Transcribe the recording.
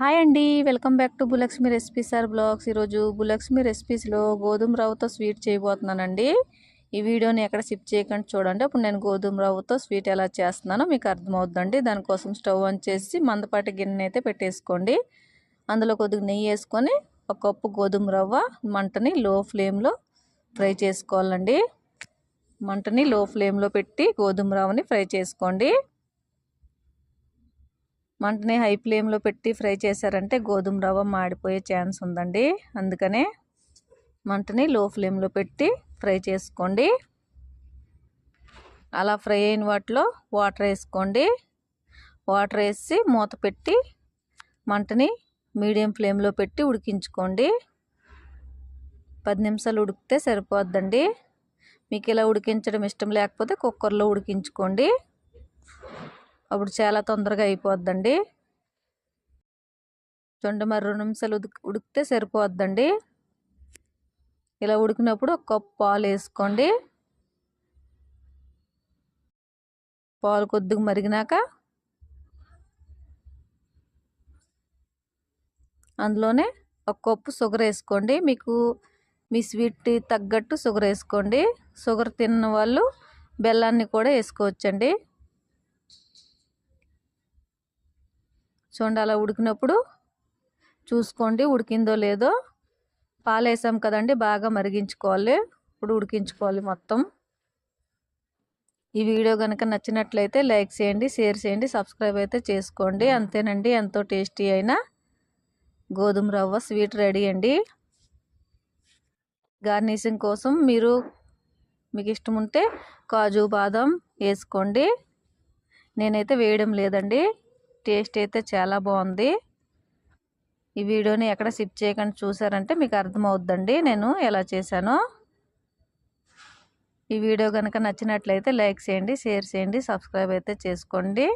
Hi అండి. Welcome back to బులక్ష్మి recipes or blogs. ఈరోజు బులక్ష్మి రెసిపీస్లో గోధుమ రవ్వతో స్వీట్ చేయబోతున్నానండి. ఈ వీడియోని ఎక్కడ సిప్ చేయకుండా చూడండి. అప్పుడు నేను గోధుమ రవ్వతో స్వీట్ ఎలా చేస్తున్నానో మీకు అర్థమవుద్దండి. దానికోసం స్టవ్ ఆన్ చేసి మందపాటి గిన్నె అయితే పెట్టేసుకోండి. అందులో కొద్దిగా నెయ్యి వేసుకొని ఒక కప్పు గోధుమ రవ్వ మంటని లో ఫ్లేమ్లో ఫ్రై చేసుకోవాలండి. మంటని లో ఫ్లేమ్లో పెట్టి గోధుమ రవ్వని ఫ్రై చేసుకోండి. మంటని హై ఫ్లేమ్లో పెట్టి ఫ్రై చేశారంటే గోధుమ రవ్వ మాడిపోయే ఛాన్స్ ఉందండి. అందుకనే మంటని లో ఫ్లేమ్లో పెట్టి ఫ్రై చేసుకోండి. అలా ఫ్రై అయిన వాటిలో వాటర్ వేసుకోండి. వాటర్ వేసి మూత పెట్టి మంటని మీడియం ఫ్లేమ్లో పెట్టి ఉడికించుకోండి. పది నిమిషాలు ఉడికితే సరిపోద్దండి. మీకు ఇలా ఉడికించడం ఇష్టం లేకపోతే కుక్కర్లో ఉడికించుకోండి. అప్పుడు చాలా తొందరగా అయిపోద్దండి. చూడండి మరి రెండు నిమిషాలు ఉడికి ఉడికితే సరిపోద్దండి. ఇలా ఉడికినప్పుడు ఒక కప్పు పాలు వేసుకోండి. పాలు కొద్దిగా మరిగినాక అందులోనే ఒక కప్పు షుగర్ వేసుకోండి. మీకు మీ స్వీట్ తగ్గట్టు షుగర్ వేసుకోండి. షుగర్ తిన్న వాళ్ళు బెల్లాన్ని కూడా వేసుకోవచ్చండి. చూడండి అలా ఉడికినప్పుడు చూసుకోండి ఉడికిందో లేదో. పాలు వేసాం కదండి బాగా మరిగించుకోవాలి. ఇప్పుడు ఉడికించుకోవాలి మొత్తం. ఈ వీడియో కనుక నచ్చినట్లయితే లైక్ చేయండి షేర్ చేయండి సబ్స్క్రైబ్ అయితే చేసుకోండి. అంతేనండి ఎంతో టేస్టీ అయిన గోధుమ రవ్వ స్వీట్ రెడీ అండి. గార్నిషింగ్ కోసం మీరు మీకు ఇష్టం ఉంటే కాజు బాదం వేసుకోండి. నేనైతే వేయడం లేదండి. టేస్ట్ అయితే చాలా బాగుంది. ఈ వీడియోని ఎక్కడ సిప్ చేయకుండా చూసారంటే మీకు అర్థమవుద్దండి నేను ఎలా చేశానో. ఈ వీడియో కనుక నచ్చినట్లయితే లైక్ చేయండి షేర్ చేయండి సబ్స్క్రైబ్ అయితే చేసుకోండి.